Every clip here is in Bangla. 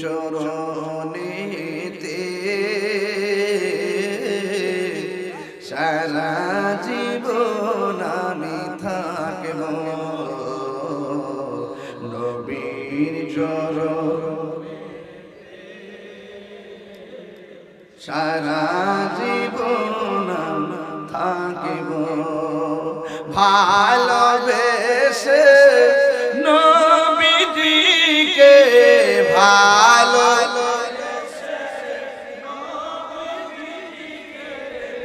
চরণেতে সারা জীবন আমি থাকব। নবীর চরণ সারা জীবন থাকিব। ভালোবেসে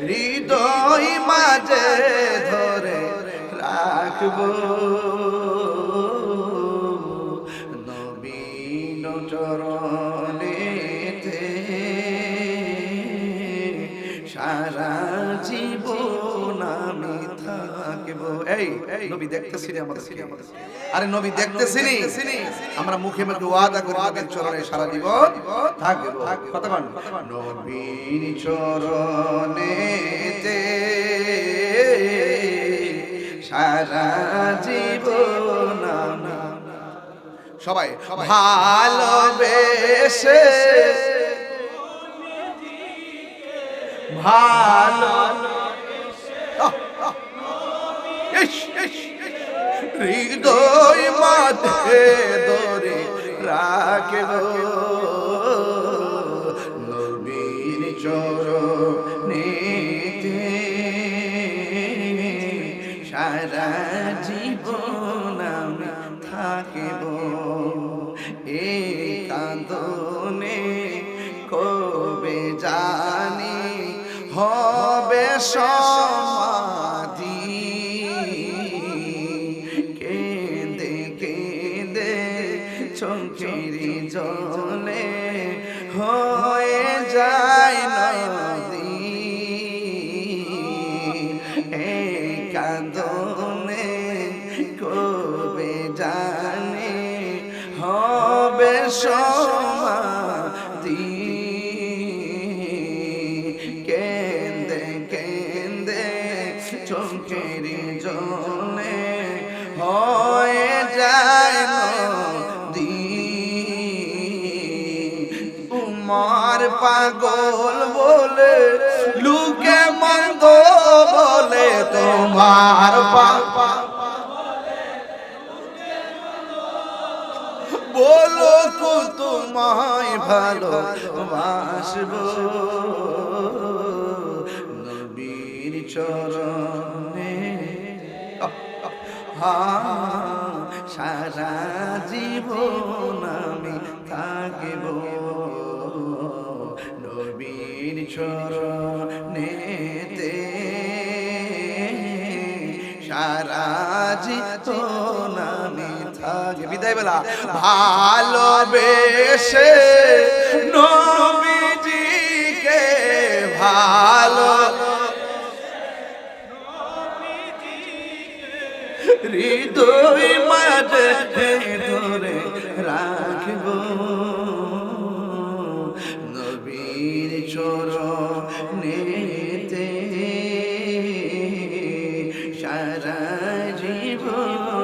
হৃদয় মাঝে ধরে রাখব। নবীন চরণেতে সারা জীবন এই নবী দেখতেছি রে আমাদের আরে নবী দেখতেছিনি? সবাই ভালোবেসে ভালো হৃদয় মাঝে ধরে রাখব। নবীর চরণেতে সারা জীবন আমি থাকিব। এই কান্দনে কবে জানি হবে সমাধি জলে হয়ে যায় নদী। এই কান্দনে কবে জানে হবে সমাধি? কেন্দে কেন্দে চোখের জলে পাগল বলে, লুকে মন্দ বলে, তোমার পাপা বলো কো তোমায় ভালো বাসব নবীর চরণে। হা, সারা জীবন আমি থাকিব। নবীর চরণেতে সারা জীবন আমি থাকি। বিদায় বেলা ভালোবেসে নবীজিকে ভালো হৃদয় মাঝে ধরে রাখব। সারা জীবন।